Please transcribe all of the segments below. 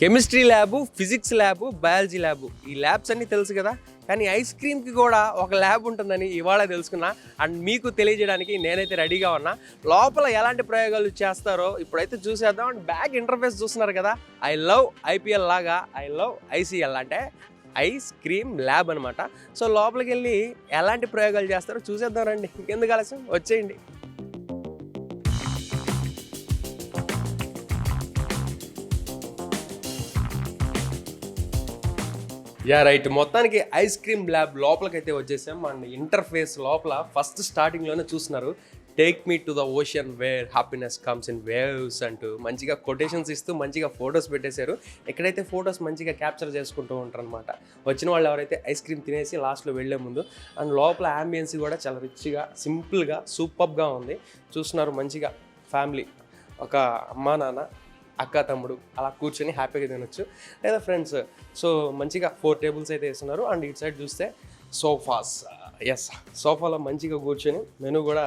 Chemistry lab physics lab biology lab. ఈ labs అన్నీ తెలుసు కదా? కానీ ఐస్ క్రీమ్కి కూడా ఒక ల్యాబ్ ఉంటుందని ఇవాళ తెలుసుకున్నా. అండ్ మీకు తెలియజేయడానికి నేనైతే రెడీగా ఉన్నా. లోపల ఎలాంటి ప్రయోగాలు చేస్తారో ఇప్పుడైతే చూసేద్దాం. అండ్ బ్యాక్ ఇంటర్ఫేస్ చూస్తున్నారు కదా? ఐ లవ్ ఐపీఎల్ లాగా ఐ లవ్ ఐసీఎల్ అంటే ఐస్ క్రీమ్ ల్యాబ్ అనమాట సో లోపలికి వెళ్ళి ఎలాంటి ప్రయోగాలు చేస్తారో చూసేద్దాం రండి. ఇంకెందుకు ఆలస్యం? వచ్చేయండి. Yeah right. మొత్తానికి ఐస్ క్రీమ్ ల్యాబ్ లోపలికైతే వచ్చేసాం. అండ్ ఇంటర్ఫేస్ లోపల ఫస్ట్ స్టార్టింగ్లోనే చూస్తున్నారు. Take me to the ocean where happiness comes in waves అంటూ మంచిగా కొటేషన్స్ ఇస్తూ మంచిగా ఫొటోస్ పెట్టేశారు. ఎక్కడైతే ఫొటోస్ మంచిగా క్యాప్చర్ చేసుకుంటూ ఉంటారు అనమాట వచ్చిన వాళ్ళు ఎవరైతే ఐస్ క్రీమ్ తినేసి లాస్ట్లో వెళ్ళే ముందు అండ్ లోపల ఆంబియన్స్ కూడా చాలా రిచ్గా సింపుల్గా సూపర్గా ఉంది. చూస్తున్నారు మంచిగా ఫ్యామిలీ ఒక అమ్మా నాన్న అక్క తమ్ముడు అలా కూర్చొని హ్యాపీగా తినొచ్చు. లేదా ఫ్రెండ్స్ సో మంచిగా ఫోర్ టేబుల్స్ అయితే వేస్తున్నారు. అండ్ ఇటు సైడ్ చూస్తే సోఫాస్. ఎస్ సోఫాలో మంచిగా కూర్చొని మెనూ కూడా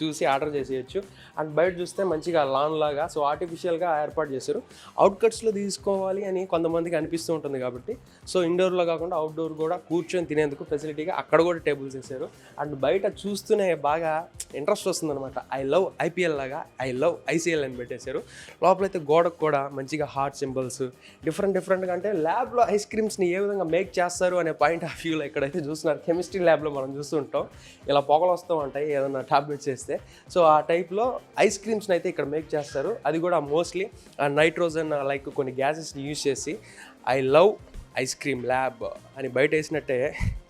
చూసి ఆర్డర్ చేసేయచ్చు. అండ్ బయట చూస్తే మంచిగా లాన్ లాగా సో ఆర్టిఫిషియల్గా ఏర్పాటు చేశారు. అవుట్కట్స్లో తీసుకోవాలి అని కొంతమందికి అనిపిస్తూ ఉంటుంది కాబట్టి సో ఇండోర్లో కాకుండా అవుట్డోర్ కూడా కూర్చొని తినేందుకు ఫెసిలిటీగా అక్కడ కూడా టేబుల్స్ వేశారు. అండ్ బయట చూస్తూనే బాగా ఇంట్రెస్ట్ వస్తుందన్నమాట. ఐ లవ్ ఐపీఎల్ లాగా ఐ లవ్ ఐసీఎల్ అని పెట్టేశారు. లోపలైతే గోడకు కూడా మంచిగా హార్ట్ సింబల్స్ డిఫరెంట్ డిఫరెంట్గా అంటే ల్యాబ్లో ఐస్ క్రీమ్స్ని ఏ విధంగా మేక్ చేస్తారు అనే పాయింట్ ఆఫ్ వ్యూలో ఇక్కడైతే చూస్తున్నారు కెమిస్ట్రీ ల్యాబ్లో మనం చూస్తుంటాం. ఇలా పొగలు వస్తూ ఉంటాయి ఏదైనా టాబ్లెట్స్ వేస్తే సో ఆ టైప్లో ఐస్ క్రీమ్స్ని అయితే ఇక్కడ మేక్ చేస్తారు. అది కూడా మోస్ట్లీ నైట్రోజన్ లైక్ కొన్ని గ్యాసెస్ని యూజ్ చేసి I love ice cream lab అని బయట వేసినట్టే.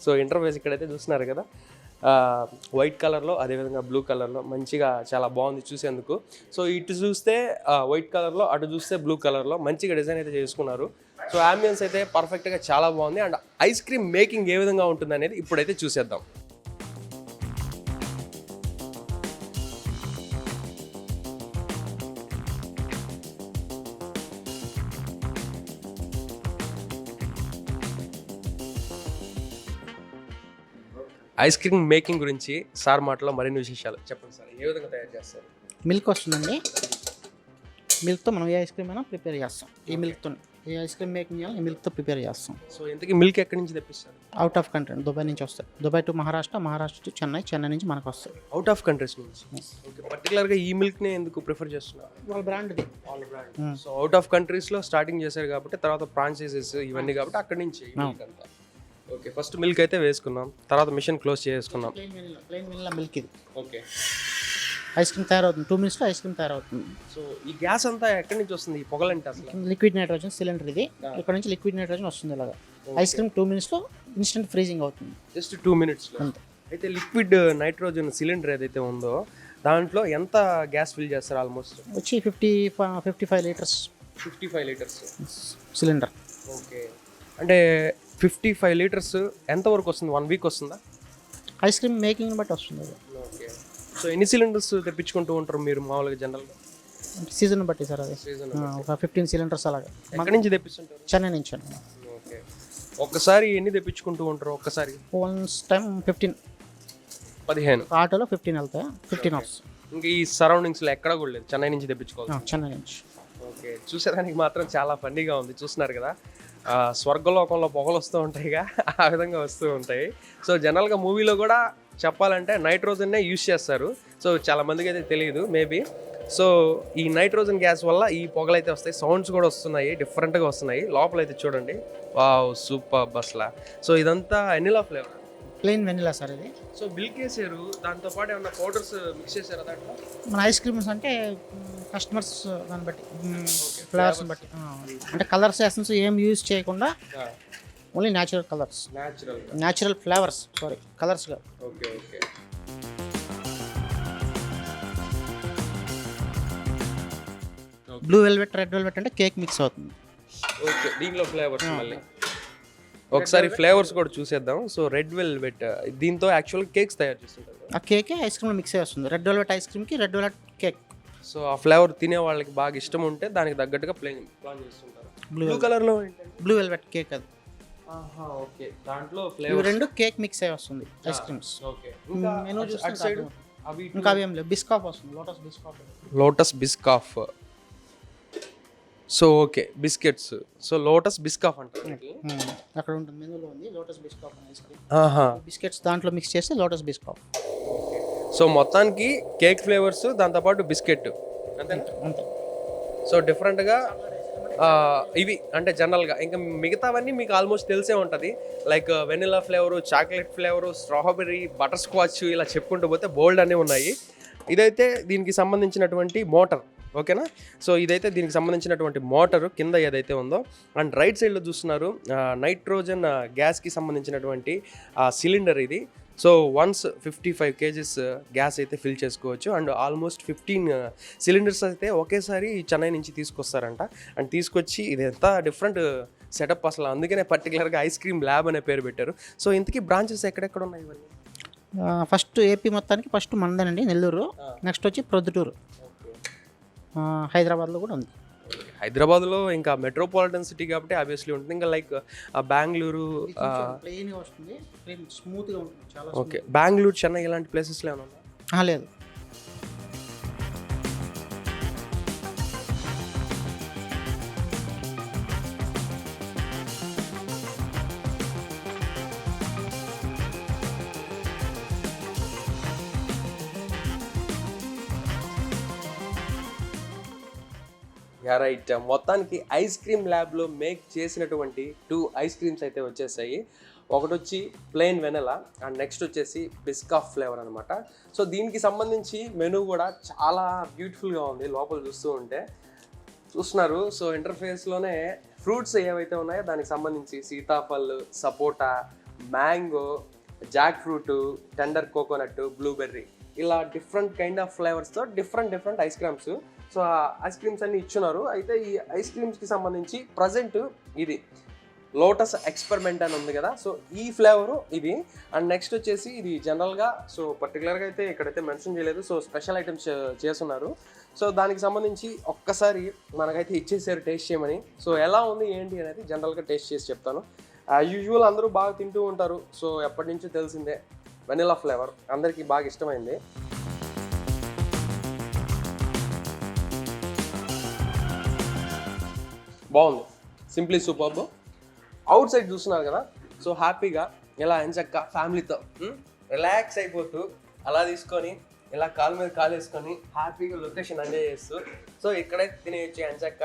సో ఇంటర్ఫేస్ ఇక్కడైతే చూస్తున్నారు కదా. వైట్ కలర్లో అదేవిధంగా బ్లూ కలర్లో మంచిగా చాలా బాగుంది చూసేందుకు. సో ఇటు చూస్తే వైట్ కలర్లో అటు చూస్తే బ్లూ కలర్లో మంచిగా డిజైన్ అయితే చేసుకున్నారు. సో అంబియన్స్ అయితే పర్ఫెక్ట్గా చాలా బాగుంది. అండ్ ఐస్ క్రీమ్ మేకింగ్ ఏ విధంగా ఉంటుంది అనేది ఇప్పుడైతే చూసేద్దాం. ఐస్ క్రీమ్ మేకింగ్ గురించి సార్ మాటలో మరిన్ని విశేషాలు. చెప్పండి సార్ ఏ విధంగా తయారు చేస్తారు? మిల్క్ వస్తుందండి. మిల్క్తో మనం ఏ ఐస్ క్రీమ్ అయినా ప్రిపేర్ చేస్తాం. ఈ మిల్క్తో ఏ ఐస్ క్రీమ్ మేకింగ్ చేయాలి ఈ మిల్క్తో ప్రిపేర్ చేస్తాం. సో ఇంతకీ మిల్క్ ఎక్కడి నుంచి తెప్పిస్తారు? అవుట్ ఆఫ్ కంట్రీ దుబాయ్ నుంచి వస్తాయి. Dubai to Maharashtra Maharashtra to Chennai Chennai నుంచి మనకు వస్తాయి. అవుట్ ఆఫ్ కంట్రీస్ నుంచి? ఓకే పర్టికులర్గా ఈ మిల్క్ని ఎందుకు ప్రిఫర్ చేస్తున్నారు? వాళ్ళ బ్రాండ్ది సో అవుట్ ఆఫ్ కంట్రీస్లో స్టార్టింగ్ చేశారు కాబట్టి తర్వాత ఫ్రాంచైజెస్ ఇవన్నీ కాబట్టి అక్కడి నుంచి ఈ milk అంతా. ఓకే ఫస్ట్ మిల్క్ అయితే వేసుకున్నాం. తర్వాత మిషన్ క్లోజ్ చేసుకున్నాం. Plain vanilla plain vanilla milk ఇది. ఓకే. ఐస్ క్రీమ్ తయారవుతుంది. టూ మినిట్స్లో ఐస్ క్రీమ్ తయారవుతుంది. సో ఈ గ్యాస్ అంతా ఎక్కడి నుంచి వస్తుంది? ఈ పొగలంటే అసలు? లిక్విడ్ నైట్రోజన్ సిలిండర్ ఇది. ఇక్కడ నుంచి లిక్విడ్ నైట్రోజన్ వస్తుంది ఇలాగా ఐస్ క్రీమ్ టూ మినిట్స్లో ఇన్స్టెంట్ ఫ్రీజింగ్ అవుతుంది. జస్ట్ టూ మినిట్స్లో అంతే. అయితే లిక్విడ్ నైట్రోజన్ సిలిండర్ ఏదైతే ఉందో దాంట్లో ఎంత గ్యాస్ ఫిల్ చేస్తారు ఆల్మోస్ట్ వచ్చి fifty fifty five litres fifty five litres cylinder okay అంటే ఫిఫ్టీ ఫైవ్ లీటర్స్ ఎంత వరకు వస్తుంది? వన్ వీక్ వస్తుందా? ఐస్ క్రీమ్ మేకింగ్ బట్టి వస్తుంది అది. ఓకే. సో ఎన్ని సిలిండర్స్ తెప్పించుకుంటూ ఉంటారు మీరు మామూలుగా జనరల్గా? సీజన్ బట్టి సార్ అది. సీజన్ ఒక ఫిఫ్టీన్ సిలిండర్స్ అలాగా. ఎక్కడి నుంచి తెప్పిస్తుంటారు? చెన్నై నుంచి అండి. ఓకే. ఒక్కసారి ఎన్ని తెప్పించుకుంటూ ఉంటారు ఒక్కసారి? Once time fifteen. పదిహేను. ఆటోలో ఫిఫ్టీన్ వెళ్తాయి? ఫిఫ్టీన్ అవర్స్ ఇంకా ఈ సరౌండింగ్స్లో ఎక్కడ కూడా లేదు. చెన్నై నుంచి తెప్పించుకోవాలి చెన్నై నుంచి. ఓకే. చూసేదానికి మాత్రం చాలా ఫన్నీగా ఉంది. చూస్తున్నారు కదా. స్వర్గలోకంలో పొగలు వస్తూ ఉంటాయిగా ఆ విధంగా వస్తూ ఉంటాయి. సో జనరల్గా మూవీలో కూడా చెప్పాలంటే నైట్రోజన్నే యూస్ చేస్తారు. సో చాలా మందికి అయితే తెలియదు మేబీ. సో ఈ నైట్రోజన్ గ్యాస్ వల్ల ఈ పొగలు అయితే వస్తాయి సౌండ్స్ కూడా వస్తున్నాయి డిఫరెంట్గా వస్తున్నాయి. లోపల అయితే చూడండి. వావ్ సూపర్ బస్లా సో ఇదంతా vanilla flavour. Plain vanilla sir ఇది. సో బిల్క్ వేసారు దాంతో పాటు ఏమన్నా పౌడర్స్ మిక్స్ చేశారా దాంట్లో? మన ఐస్ క్రీమ్స్ అంటే కస్టమర్స్ దాన్ని బట్టి. ఫ్లవర్స్ బట్టి. అంటే కలర్స్ ఎసెన్స్ ఏం యూజ్ చేయకుండా only natural colours natural natural flavours sorry కలర్స్గా okay okay. Blue velvet red velvet అంటే కేక్ మిక్స్ అవుతుంది. ఓకే దీనిలో ఫ్లేవర్స్ మళ్ళీ. ఒకసారి ఫ్లేవర్స్ కూడా చూసేద్దాం. సో రెడ్ వెల్వెట్ దీంతో యాక్చువల్ కేక్స్ తయారు చేస్తుంటారు ఆ కేకే ఐస్ క్రీమ్లో మిక్స్ అయ్యి వస్తుంది. రెడ్ వెల్వెట్ ఐస్ క్రీమ్కి రెడ్ వెల్వెట్ కేక్ సో ఆ ఫ్లేవర్ తినే వాళ్ళకి బాగా ఇష్టం ఉంటే దానికి తగ్గట్టుగా ప్లాన్ ప్లాన్ చేస్తుంటారు. బ్లూ కలర్లో బ్లూ వెల్వెట్ కేక్ అది. ఓకే. దాంట్లో ఫ్లేవర్ రెండు కేక్ మిక్స్ అయ్యి వస్తుంది ఐస్ క్రీమ్స్ ఓకే. మెనూ చూస్తే అవి ఇంకా అవి ఏం లేవు. బిస్కాఫ్ వస్తుంది Lotus Biscoff Lotus Biscoff so okay. Biscuits. So Lotus Biscoff అంటారు వీటిని. మ్మ్. అక్కడ ఉంటుంది మెనూలో ఉంది లోటస్ బిస్కాప్ ఐస్ క్రీమ్. ఆహా. బిస్కెట్స్ దాంట్లో మిక్స్ చేస్తే లోటస్ బిస్కాప్ సో మొత్తానికి కేక్ ఫ్లేవర్స్ దాంతోపాటు బిస్కెట్. అంతే సో డిఫరెంట్గా ఇవి అంటే జనరల్గా. ఇంకా మిగతావన్నీ మీకు ఆల్మోస్ట్ తెలిసే ఉంటుంది. Like vanilla flavour chocolate flavour strawberry butterscotch ఇలా చెప్పుకుంటూ పోతే బోల్డ్ అన్నీ ఉన్నాయి. ఇదైతే దీనికి సంబంధించినటువంటి మోటార్. ఓకేనా? సో ఇదైతే దీనికి సంబంధించినటువంటి మోటార్ కింద ఏదైతే ఉందో అండ్ రైట్ సైడ్లో చూస్తున్నారు నైట్రోజన్ గ్యాస్కి సంబంధించినటువంటి సిలిండర్ ఇది. So once fifty five KGs gas అయితే ఫిల్ చేసుకోవచ్చు. అండ్ ఆల్మోస్ట్ ఫిఫ్టీన్ సిలిండర్స్ అయితే ఒకేసారి చెన్నై నుంచి తీసుకొస్తారంట. అండ్ తీసుకొచ్చి ఇది ఎంత డిఫరెంట్ సెటప్ అసలు. అందుకనే పర్టికులర్గా ఐస్ క్రీమ్ ల్యాబ్ అనే పేరు పెట్టారు. సో ఇంతకీ బ్రాంచెస్ ఎక్కడెక్కడ ఉన్నాయి ఇవన్నీ? ఫస్ట్ ఏపీ మొత్తానికి ఫస్ట్ మనదేనండి నెల్లూరు. నెక్స్ట్ వచ్చి ప్రొద్దుటూరు. హైదరాబాద్లో కూడా ఉంది. హైదరాబాద్లో ఇంకా మెట్రోపాలిటన్ సిటీ కాబట్టి ఆబ్వియస్లీ ఉంటుంది. ఇంకా లైక్ బెంగళూరు ఓకే. బెంగళూరు చెన్నై ఇలాంటి ప్లేసెస్లో ఏమైనా లేదు. యా మొత్తానికి ఐస్ క్రీమ్ ల్యాబ్లో మేక్ చేసినటువంటి టూ ఐస్ క్రీమ్స్ అయితే వచ్చేసాయి. ఒకటి వచ్చి ప్లెయిన్ వెనెలా అండ్ నెక్స్ట్ వచ్చేసి బిస్కాఫ్ ఫ్లేవర్ అనమాట సో దీనికి సంబంధించి మెనూ కూడా చాలా బ్యూటిఫుల్గా ఉంది లోపల చూస్తూ ఉంటే. చూస్తున్నారు. సో ఇంటర్ఫేస్లోనే ఫ్రూట్స్ ఏవైతే ఉన్నాయో దానికి సంబంధించి సీతాఫల్ సపోటా mango jackfruit tender coconut blueberry. ఇలా different kind of ఫ్లేవర్స్తో different different ice creams so ఆ ఐస్ క్రీమ్స్ అన్ని ఇచ్చున్నారు. అయితే ఈ ఐస్ క్రీమ్స్కి సంబంధించి ప్రజెంట్ ఇది లోటస్ ఎక్స్పెరిమెంట్ అని ఉంది కదా. సో ఈ ఫ్లేవరు ఇది. అండ్ నెక్స్ట్ వచ్చేసి ఇది జనరల్గా సో పర్టికులర్గా అయితే ఇక్కడైతే మెన్షన్ చేయలేదు. సో స్పెషల్ ఐటమ్స్ చేస్తున్నారు. సో దానికి సంబంధించి ఒక్కసారి మనకైతే ఇచ్చేసారు టేస్ట్ చేయమని. సో ఎలా ఉంది ఏంటి అనేది జనరల్గా టేస్ట్ చేసి చెప్తాను. యూజువల్ అందరూ బాగా తింటూ ఉంటారు. సో ఎప్పటి నుంచో తెలిసిందే వెనిలా ఫ్లేవర్ అందరికీ బాగా ఇష్టమైంది. బాగుంది. సింప్లీ సూపర్బ్ అవుట్ సైడ్ చూస్తున్నారు కదా? సో హ్యాపీగా ఇలా ఎంచక్క ఫ్యామిలీతో రిలాక్స్ hmm? అయిపోతూ అలా తీసుకొని ఇలా కాలు మీద కాలు వేసుకొని హ్యాపీగా లొకేషన్ ఎంజాయ్ చేస్తూ. సో ఇక్కడైతే తినేయచ్చు ఎంచక్క.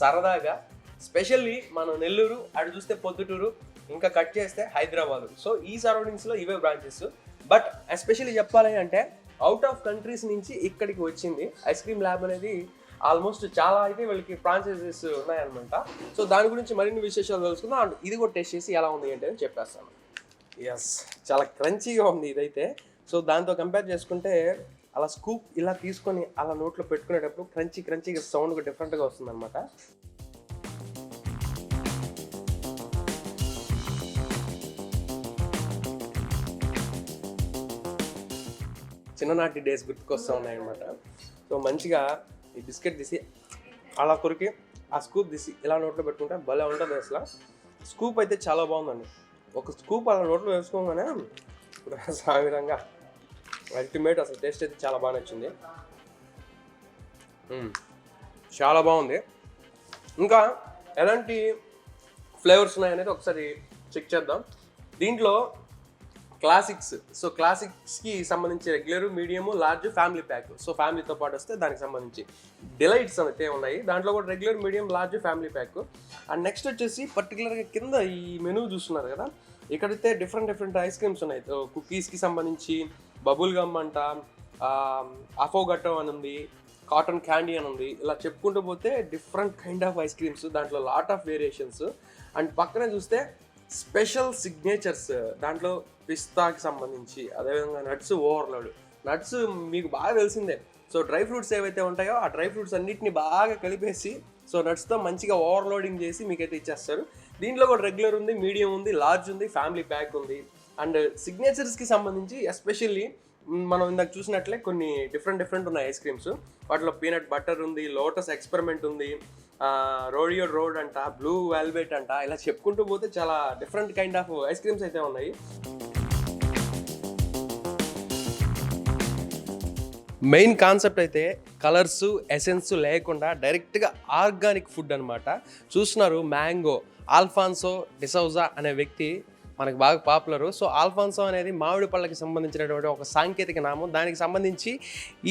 సరదాగా స్పెషల్లీ మనం నెల్లూరు అటు చూస్తే పొద్దుటూరు ఇంకా కట్ చేస్తే హైదరాబాదు. సో ఈ సరౌండింగ్స్లో ఇవే బ్రాంచెస్ బట్ ఎస్పెషల్లీ చెప్పాలి అంటే అవుట్ ఆఫ్ కంట్రీస్ నుంచి ఇక్కడికి వచ్చింది. ఐస్ క్రీమ్ ల్యాబ్ అనేది ఆల్మోస్ట్ చాలా అయితే వీళ్ళకి ఫ్రాంచైజెస్ ఉన్నాయన్నమాట. సో దాని గురించి మరిన్ని విశేషాలు తెలుసుకుందాం. అండ్ ఇది కూడా టెస్ట్ చేసి ఎలా ఉంది ఏంటి అని చెప్పేస్తాను. ఎస్ చాలా క్రంచీగా ఉంది ఇదైతే. సో దాంతో కంపేర్ చేసుకుంటే అలా స్కూప్ ఇలా తీసుకొని అలా నోట్లో పెట్టుకునేటప్పుడు క్రంచీ క్రంచీగా సౌండ్ డిఫరెంట్గా వస్తుంది అనమాట చిన్ననాటి డేస్ గుర్తుకొస్తూ ఉన్నాయి అనమాట సో మంచిగా ఈ బిస్కెట్ తీసి అలా కొరికి ఆ స్కూప్ తీసి ఇలా నోట్లో పెట్టుకుంటే భలే ఉంటుంది అసలు. స్కూప్ అయితే చాలా బాగుందండి. ఒక స్కూప్ అలా నోట్లో వేసుకోగానే ఆ విధంగా అల్టిమేట్ అసలు టేస్ట్ అయితే చాలా బాగా నచ్చింది. చాలా బాగుంది. ఇంకా ఎలాంటి ఫ్లేవర్స్ ఉన్నాయనేది ఒకసారి చెక్ చేద్దాం. దీంట్లో క్లాసిక్స్ సో క్లాసిక్స్కి సంబంధించి regular medium large family pack so ఫ్యామిలీతో పాటు వస్తే దానికి సంబంధించి డిలైట్స్ అయితే ఉన్నాయి. దాంట్లో కూడా regular medium large family pack and next వచ్చేసి పర్టికులర్గా కింద ఈ మెనూ చూస్తున్నారు కదా. ఇక్కడైతే డిఫరెంట్ డిఫరెంట్ ఐస్ క్రీమ్స్ ఉన్నాయి. కుకీస్కి సంబంధించి బబుల్ గమ్ అంట అఫోగట్టో అని ఉంది కాటన్ క్యాండీ అని ఉంది. ఇలా చెప్పుకుంటూ పోతే different kind of ice creams దాంట్లో లాట్ ఆఫ్ వేరియేషన్స్ అండ్ పక్కనే చూస్తే స్పెషల్ సిగ్నేచర్స్ దాంట్లో పిస్తాకి సంబంధించి అదేవిధంగా నట్స్ ఓవర్లోడ్. నట్స్ మీకు బాగా తెలిసిందే. సో డ్రై ఫ్రూట్స్ ఏవైతే ఉంటాయో ఆ డ్రై ఫ్రూట్స్ అన్నిటిని బాగా కలిపేసి సో నట్స్తో మంచిగా ఓవర్లోడింగ్ చేసి మీకైతే ఇచ్చేస్తారు. దీంట్లో కూడా రెగ్యులర్ ఉంది మీడియం ఉంది లార్జ్ ఉంది ఫ్యామిలీ ప్యాక్ ఉంది. అండ్ సిగ్నేచర్స్కి సంబంధించి ఎస్పెషల్లీ మనం ఇందాక చూసినట్లే కొన్ని డిఫరెంట్ డిఫరెంట్ ఉన్నాయి ఐస్ క్రీమ్స్. వాటిలో పీనట్ బటర్ ఉంది లోటస్ ఎక్స్పెరిమెంట్ ఉంది రోడియో రోడ్ అంట బ్లూ వెల్వెట్ అంట ఇలా చెప్పుకుంటూ పోతే చాలా different kind of ice creams అయితే ఉన్నాయి. మెయిన్ కాన్సెప్ట్ అయితే కలర్స్ ఎసెన్స్ లేకుండా డైరెక్ట్గా ఆర్గానిక్ ఫుడ్ అనమాట చూస్తున్నారు మ్యాంగో ఆల్ఫాన్సో డిసౌజా అనే వ్యక్తి మనకు బాగా పాపులర్. సో ఆల్ఫాన్సో అనేది మామిడి పళ్ళకి సంబంధించినటువంటి ఒక సాంకేతిక నామం. దానికి సంబంధించి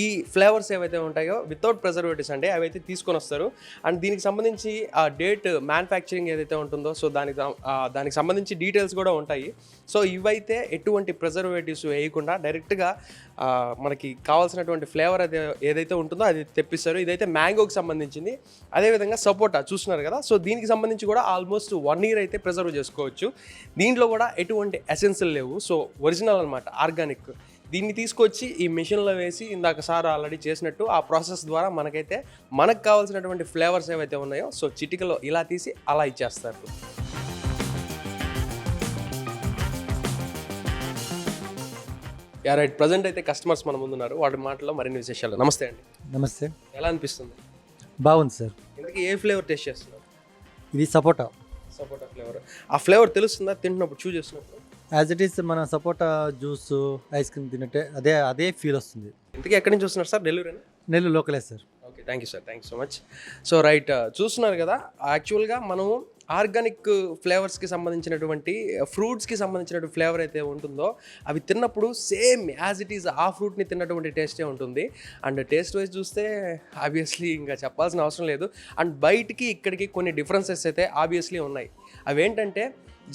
ఈ ఫ్లేవర్స్ ఏవైతే ఉంటాయో వితౌట్ ప్రిజర్వేటివ్స్ అండి అవి అయితే తీసుకొని వస్తారు. అండ్ దీనికి సంబంధించి ఆ డేట్ మ్యానుఫ్యాక్చరింగ్ ఏదైతే ఉంటుందో సో దానికి దానికి సంబంధించి డీటెయిల్స్ కూడా ఉంటాయి. సో ఇవైతే ఎటువంటి ప్రిజర్వేటివ్స్ వేయకుండా డైరెక్ట్గా మనకి కావాల్సినటువంటి ఫ్లేవర్ అది ఏదైతే ఉంటుందో అది తెప్పిస్తారు. ఇదైతే మ్యాంగోకి సంబంధించింది. అదేవిధంగా సపోటా చూస్తున్నారు కదా. సో దీనికి సంబంధించి కూడా ఆల్మోస్ట్ వన్ ఇయర్ అయితే ప్రిజర్వ్ చేసుకోవచ్చు. దీంట్లో కూడా ఎటువంటి ఎసెన్సులు లేవు. సో ఒరిజినల్ అనమాట ఆర్గానిక్ దీన్ని తీసుకొచ్చి ఈ మిషన్లో వేసి ఇందాక సార్ ఆల్రెడీ చేసినట్టు ఆ ప్రాసెస్ ద్వారా మనకైతే మనకు కావాల్సినటువంటి ఫ్లేవర్స్ ఏవైతే ఉన్నాయో సో చిటికలో ఇలా తీసి అలా ఇచ్చేస్తారు. యా రైట్ ప్రజెంట్ అయితే కస్టమర్స్ మన ముందున్నారు వాటి మాటల్లో మరిన్ని విశేషాలు. నమస్తే అండి. నమస్తే. ఎలా అనిపిస్తుంది? బాగుంది సార్. ఇంతకీ ఏ ఫ్లేవర్ టేస్ట్ చేస్తున్నారు? ఇది సపోటా. సపోటా ఫ్లేవర్. ఆ ఫ్లేవర్ తెలుస్తుందా? తింటున్నప్పుడు చూ చేసినప్పుడు యాజ్ ఇట్ ఈస్ మన సపోటా జ్యూస్ ఐస్ క్రీమ్ తిన్నట్టే అదే అదే ఫీల్ వస్తుంది. ఇంతకీ ఎక్కడి నుంచి వస్తున్నారు సార్? డెలివరీ నెల్లు లోకలే sir. Okay thank you sir thank you so much so right చూస్తున్నారు కదా యాక్చువల్గా మనం ఆర్గానిక్ ఫ్లేవర్స్కి సంబంధించినటువంటి ఫ్రూట్స్కి సంబంధించినటువంటి ఫ్లేవర్ అయితే ఉంటుందో అవి తిన్నప్పుడు సేమ్ యాజ్ ఇట్ ఈస్ ఆ ఫ్రూట్ని తిన్నటువంటి టేస్టే ఉంటుంది. అండ్ టేస్ట్ వైజ్ చూస్తే ఆబ్వియస్లీ ఇంకా చెప్పాల్సిన అవసరం లేదు. అండ్ బయటికి ఇక్కడికి కొన్ని డిఫరెన్సెస్ అయితే ఆబ్వియస్లీ ఉన్నాయి. అవేంటంటే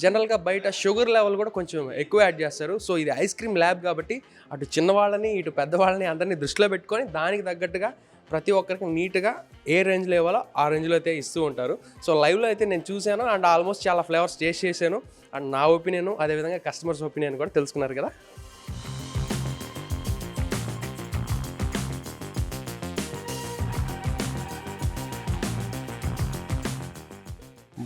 జనరల్గా బయట షుగర్ లెవెల్ కూడా కొంచెం ఎక్కువ యాడ్ చేస్తారు. సో ఇది ఐస్ క్రీమ్ ల్యాబ్ కాబట్టి అటు చిన్నవాళ్ళని ఇటు పెద్దవాళ్ళని అందరినీ దృష్టిలో పెట్టుకొని దానికి తగ్గట్టుగా ప్రతి ఒక్కరికి నీట్గా ఏ రేంజ్లో ఇవ్వాలో ఆ రేంజ్లో అయితే ఇస్తూ ఉంటారు. సో లైవ్లో అయితే నేను చూశాను అండ్ ఆల్మోస్ట్ చాలా ఫ్లేవర్స్ టేస్ట్ చేశాను. అండ్ నా ఒపీనియన్ అదేవిధంగా కస్టమర్స్ ఒపీనియన్ కూడా తెలుసుకున్నారు కదా.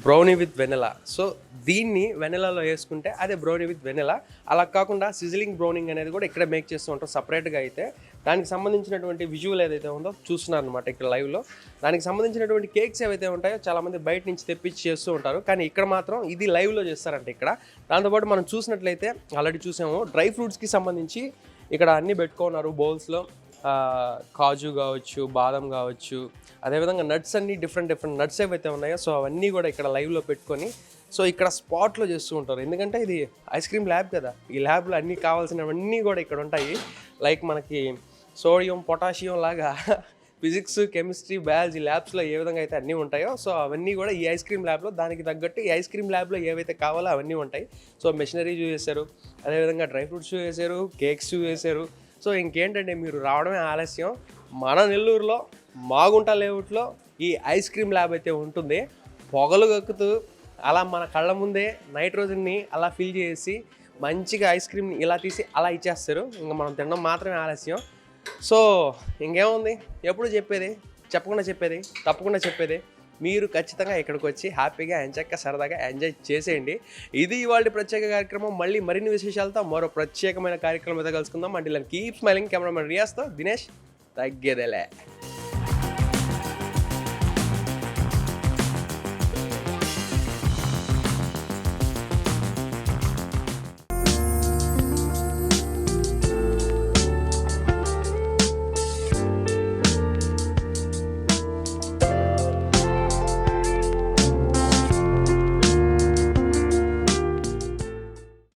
బ్రౌనీ విత్ వెనెలా సో దీన్ని వెనెలాలో వేసుకుంటే అదే బ్రౌనీ విత్ వెనెలా అలా కాకుండా సిజిలింగ్ బ్రౌనింగ్ అనేది కూడా ఇక్కడ మేక్ చేస్తూ ఉంటాం సపరేట్గా అయితే. దానికి సంబంధించినటువంటి విజువల్ ఏదైతే ఉందో చూస్తున్నారు అనమాట ఇక్కడ లైవ్లో దానికి సంబంధించినటువంటి కేక్స్ ఏవైతే ఉంటాయో చాలామంది బయట నుంచి తెప్పించి చేస్తూ ఉంటారు. కానీ ఇక్కడ మాత్రం ఇది లైవ్లో చేస్తారంట ఇక్కడ. దాంతోపాటు మనం చూసినట్లయితే ఆల్రెడీ చూసాము డ్రై ఫ్రూట్స్కి సంబంధించి ఇక్కడ అన్నీ పెట్టుకున్నారు బౌల్స్లో కాజు కావచ్చు బాదం కావచ్చు అదేవిధంగా నట్స్ అన్ని డిఫరెంట్ డిఫరెంట్ నట్స్ ఏవైతే ఉన్నాయో సో అవన్నీ కూడా ఇక్కడ లైవ్లో పెట్టుకొని సో ఇక్కడ స్పాట్లో చేస్తూ ఉంటారు. ఎందుకంటే ఇది ఐస్ క్రీమ్ ల్యాబ్ కదా. ఈ ల్యాబ్లో అన్నీ కావాల్సినవన్నీ కూడా ఇక్కడ ఉంటాయి. లైక్ మనకి సోడియం పొటాషియం లాగా ఫిజిక్స్ కెమిస్ట్రీ బయాలజీ ల్యాబ్స్లో ఏ విధంగా అయితే అన్నీ ఉంటాయో సో అవన్నీ కూడా ఈ ఐస్ క్రీమ్ ల్యాబ్లో దానికి తగ్గట్టు ఈ ఐస్ క్రీమ్ ల్యాబ్లో ఏవైతే కావాలో అవన్నీ ఉంటాయి. సో మెషినరీ చూస్ చేశారు అదేవిధంగా డ్రై ఫ్రూట్స్ చూస్ చేశారు కేక్స్ చూస్ చేశారు సో ఇంకేంటంటే మీరు రావడమే ఆలస్యం. మన నెల్లూరులో మాగుంట లేఅవుట్లో ఈ ఐస్ క్రీమ్ ల్యాబ్ అయితే ఉంటుంది. పొగలు కక్కుతూ అలా మన కళ్ళ ముందే నైట్రోజన్ని అలా ఫిల్ చేసి మంచిగా ఐస్ క్రీమ్ని ఇలా తీసి అలా ఇచ్చేస్తారు. ఇంకా మనం తినడం మాత్రమే ఆలస్యం. సో ఇంకేముంది? ఎప్పుడు చెప్పేది? చెప్పకుండా చెప్పేది? తప్పకుండా చెప్పేది. మీరు ఖచ్చితంగా ఇక్కడికి వచ్చి హ్యాపీగా ఎంచక్క సరదాగా ఎంజాయ్ చేసేయండి. ఇది ఇవాళ ప్రత్యేక కార్యక్రమం. మళ్ళీ మరిన్ని విశేషాలతో మరో ప్రత్యేకమైన కార్యక్రమం అయితే కలుసుకుందాం. అంటే కీప్ స్మైలింగ్ కెమెరామెన్ రియాస్తో దినేష్ తగ్గేదేలే.